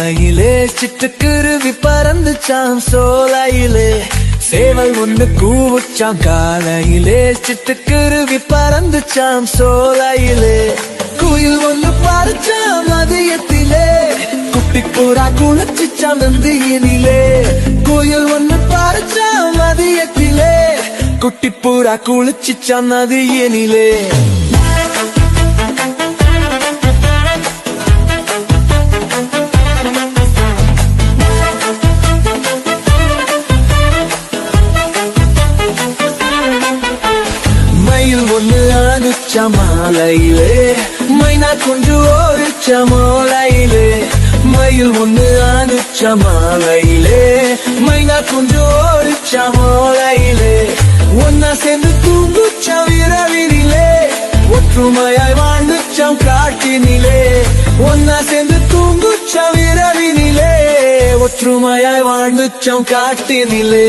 காலையிலே சிட்டுக்குருவி பறந்துச்சாம் சோலையிலே. சேவல் ஒண்ணு கூவுச்சாம் காலையிலே சிட்டுக்குருவி பறந்துச்சாம் சோலையிலே. குயில் ஒண்ணு பறிச்சாம் மதியத்திலே. குட்டி புறா குளிச்சுச்சாம் நந்தியினிலே. குயில் ஒண்ணு பறிச்சாம் மதியத்திலே. குட்டி பூரா குளிச்சுச்சாம் நதியினிலே. அனுச்ச மாலையிலே மைனா கொண்டு ஓடிச்ச மோலையிலே மயில் ஒன்று அனுச்ச மாலையிலே மைனா கொண்டு ஓடிச்ச மோலையிலே ஒன்னா சேர்ந்து தூங்குச்ச விரவினிலே ஒற்றுமையாய் வாழ்ந்துச்சம் காட்டினிலே ஒன்னா சேர்ந்து தூங்குச்ச விரவினிலே ஒற்றுமையாய் வாழ்ந்துச்சம் காட்டினிலே.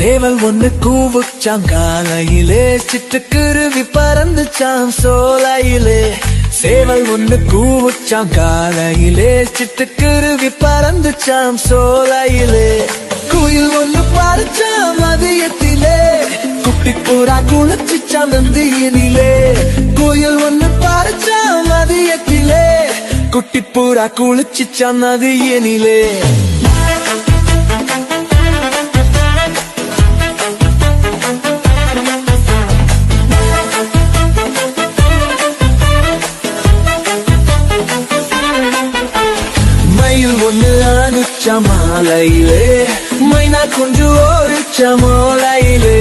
சேவல் ஒண்ணு கூவுச்சாம் காலையிலே சிட்டுக்குருவி பறந்துச்சாம் சோலையிலே. சேவல் ஒண்ணு கூவுச்சாம் காலையிலே சிட்டுக்குருவி பறந்துச்சாம் சோலையிலே. குயில் ஒண்ணு பறிச்சாம் மதியத்திலே. குட்டி புறா குளிச்சுச்சாம் நந்தியினிலே. குயில் ஒண்ணு பறிச்சாம் மதியத்திலே. குட்டி பூரா குளிச்சுச்சாம் நதியனிலே. மயில் ஒண்ணு அனுச்ச மாலையிலே மைனா குஞ்சு ஓடிச்ச மோலையிலே.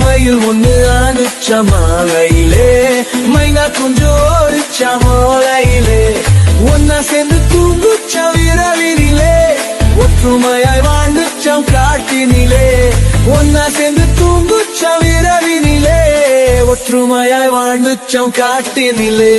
மயில் ஒண்ணு அனுச்ச மாலையிலே மைனா குஞ்சு ஓடிச்ச மோலையிலே. ஒன்னா சேர்ந்து தூங்குச்ச விரவினிலே ஒற்றுமையாய் வாழ்ந்துச்சம் காட்டினிலே. ஒன்னா சேர்ந்து தூங்குச்ச விரவினிலே ஒற்றுமையாய் வாழ்ந்துச்சம் காட்டினிலே.